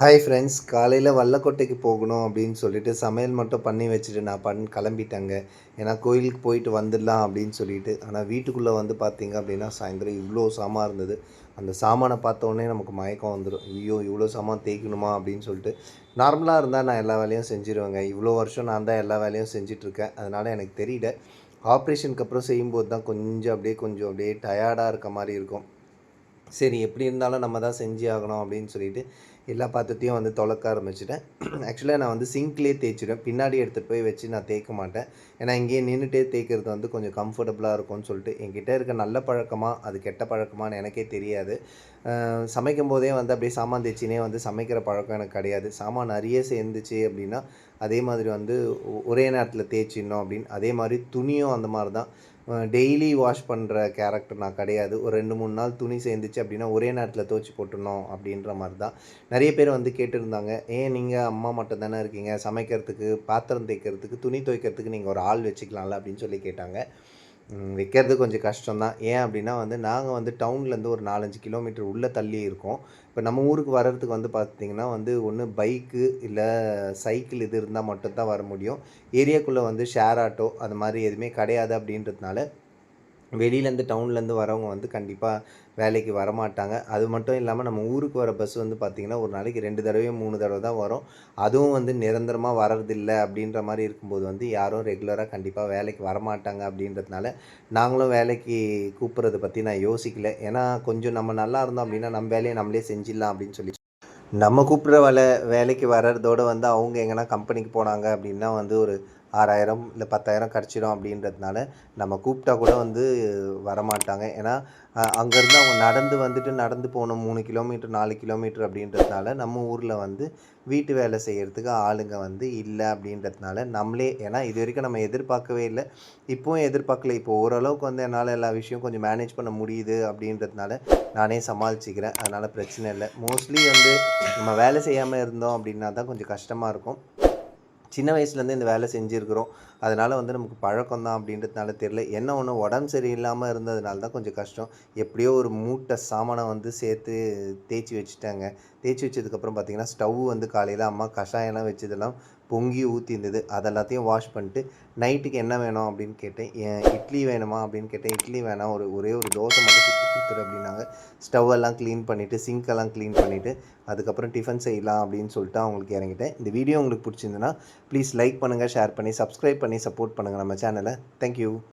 Hi friends காலையில் வல்லக்கோட்டைக்கு போகணும் அப்படின்னு சொல்லிட்டு சமையல் மட்டும் பண்ணி வச்சுட்டு நான் பண் கிளம்பிட்டேங்க. ஏன்னா கோயிலுக்கு போயிட்டு வந்துடலாம் அப்படின்னு சொல்லிட்டு. ஆனால் வீட்டுக்குள்ளே வந்து பார்த்தீங்க அப்படின்னா சாயந்தரம் இவ்வளோ சாமான் இருந்தது. அந்த சாமானை பார்த்தோன்னே நமக்கு மயக்கம் வந்துடும் ஐயோ இவ்வளோ சாமான் தேய்க்கணுமா அப்படின்னு சொல்லிட்டு. நார்மலாக இருந்தால் நான் எல்லா வேலையும் செஞ்சிருவேங்க. இவ்வளோ வருஷம் நான் தான் எல்லா வேலையும் செஞ்சிட்ருக்கேன். அதனால் எனக்கு தெரியல. ஆப்ரேஷனுக்கு அப்புறம் செய்யும்போது தான் கொஞ்சம் அப்படியே கொஞ்சம் அப்படியே டயர்டாக இருக்க மாதிரி இருக்கும். சரி எப்படி இருந்தாலும் நம்ம தான் செஞ்சு ஆகணும் அப்படின்னு சொல்லிட்டு எல்லா பாத்திரத்தையும் வந்து துலக்க ஆரம்பிச்சிட்டேன். ஆக்சுவலாக நான் வந்து சிங்க்லேயே தேய்ச்சிடுவேன். பின்னாடி எடுத்துகிட்டு போய் வச்சு நான் தேய்க்க மாட்டேன். ஏன்னா இங்கேயே நின்றுட்டே தேய்க்கிறது வந்து கொஞ்சம் கம்ஃபர்டபுளாக இருக்கும்னு சொல்லிட்டு என்கிட்ட இருக்க நல்ல பழக்கமாக அது கெட்ட பழக்கமானு எனக்கே தெரியாது. சமைக்கும் போதே வந்து அப்படியே சாமான் தேய்ச்சினே வந்து சமைக்கிற பழக்கம் எனக்கு கிடையாது. சாமான் நிறைய சேர்ந்துச்சு அப்படின்னா அதே மாதிரி வந்து ஒரே நேரத்தில் தேய்ச்சிடணும் அப்படின்னு அதே மாதிரி துணியும் அந்த மாதிரி தான். டெய்லி வாஷ் பண்ணுற கேரக்டர் நான் கிடையாது. ஒரு ரெண்டு மூணு நாள் துணி சேர்ந்துச்சு அப்படின்னா ஒரே நேரத்தில் துவச்சி போட்டுடணும் அப்படின்ற மாதிரி தான் நிறைய பேர் வந்து கேட்டிருந்தாங்க ஏன் நீங்கள் அம்மா மட்டும் தானே இருக்கீங்க? சமைக்கிறதுக்கு பாத்திரம் தேய்க்கிறதுக்கு துணி துவைக்கிறதுக்கு நீங்கள் ஒரு ஆள் வச்சுக்கலாம்ல? அப்படின்னு சொல்லி கேட்டாங்க. விற்கிறது வைக்கிறது கொஞ்சம் கஷ்டம்தான். ஏன் அப்படின்னா வந்து நாங்கள் வந்து டவுன்லேருந்து ஒரு நாலஞ்சு கிலோமீட்டர் உள்ளே தள்ளி இருக்கோம். இப்போ நம்ம ஊருக்கு வர்றதுக்கு வந்து பார்த்திங்கன்னா வந்து ஒன்று பைக்கு இல்லை சைக்கிள் இது இருந்தால் மட்டும்தான் வர முடியும். ஏரியாக்குள்ளே வந்து ஷேர் ஆட்டோ அது மாதிரி எதுவுமே கிடையாது அப்படின்றதுனால வெளியிலேருந்து டவுன்லேருந்து வரவங்க வந்து கண்டிப்பாக வேலைக்கு வரமாட்டாங்க. அது மட்டும் இல்லாமல் நம்ம ஊருக்கு வர பஸ் வந்து பார்த்திங்கன்னா ஒரு நாளைக்கு ரெண்டு தடவையோ மூணு தடவை தான் வரும். அதுவும் வந்து நிரந்தரமாக வர்றதில்லை அப்படின்ற மாதிரி இருக்கும்போது வந்து யாரும் ரெகுலராக கண்டிப்பாக வேலைக்கு வரமாட்டாங்க அப்படின்றதுனால நாங்களும் வேலைக்கு கூப்பிட்றத பற்றி நான் யோசிக்கல. ஏன்னா கொஞ்சம் நம்ம நல்லா இருந்தோம் அப்படின்னா நம்ம வேலையை நம்மளே செஞ்சிடலாம் அப்படின்னு சொல்லி. நம்ம கூப்பிட்ற வேலை வேலைக்கு வர்றதோடு வந்து அவங்க எங்கன்னா கம்பெனிக்கு போனாங்க அப்படின்னா வந்து ஒரு ஆறாயிரம் இல்லை பத்தாயிரம் கிடச்சிடும் அப்படின்றதுனால நம்ம கூப்பிட்டா கூட வந்து வரமாட்டாங்க. ஏன்னா அங்கேருந்து அவங்க நடந்து வந்துட்டு நடந்து போகணும் மூணு கிலோமீட்டர் நாலு கிலோமீட்டர் அப்படின்றதுனால நம்ம ஊரில் வந்து வீட்டு வேலை செய்கிறதுக்கு ஆளுங்க வந்து இல்லை அப்படின்றதுனால நம்மளே ஏன்னா இது வரைக்கும் நம்ம எதிர்பார்க்கவே இல்லை. இப்போவும் எதிர்பார்க்கல. இப்போ ஓரளவுக்கு வந்து என்னால் எல்லா விஷயம் கொஞ்சம் மேனேஜ் பண்ண முடியுது அப்படின்றதுனால நானே சமாளிச்சிக்கிறேன். அதனால் பிரச்சனை இல்லை. மோஸ்ட்லி வந்து நம்ம வேலை செய்யாமல் இருந்தோம் அப்படின்னா தான் கொஞ்சம் கஷ்டமாக இருக்கும். சின்ன வயசுலேருந்து இந்த வேலை செஞ்சுருக்குறோம். அதனால் வந்து நமக்கு பழக்கம் தான் அப்படின்றதுனால தெரில என்ன ஒன்று உடம்பு சரியில்லாமல் இருந்ததுனால தான் கொஞ்சம் கஷ்டம். எப்படியோ ஒரு மூட்டை சாமானை வந்து சேர்த்து தேய்ச்சி வச்சுட்டாங்க. தேய்ச்சி வச்சதுக்கப்புறம் பார்த்தீங்கன்னா ஸ்டவ் வந்து காலையில் அம்மா கஷாயம்லாம் வச்சதெல்லாம் பொங்கி ஊற்றி இருந்தது. அதெல்லாத்தையும் வாஷ் பண்ணிட்டு நைட்டுக்கு என்ன வேணும் அப்படின்னு கேட்டேன். ஏன் இட்லி வேணுமா அப்படின்னு கேட்டேன். இட்லி வேணாம். ஒரு ஒரே ஒரு தோசை மட்டும் சுற்றி கொடுத்துரு அப்படின்னாங்க. ஸ்டவ் எல்லாம் க்ளீன் பண்ணிவிட்டு சிங்க் எல்லாம் க்ளீன் பண்ணிவிட்டு அதுக்கப்புறம் டிஃபன் செய்யலாம் அப்படின்னு சொல்லிட்டு அவங்களுக்கு இறங்கிட்டேன். இந்த வீடியோ உங்களுக்கு பிடிச்சிருந்துன்னா ப்ளீஸ் லைக் பண்ணுங்கள் ஷேர் பண்ணி சப்ஸ்கிரைப் பண்ணி சப்போர்ட் பண்ணுங்கள் நம்ம சேனலை தேங்க்யூ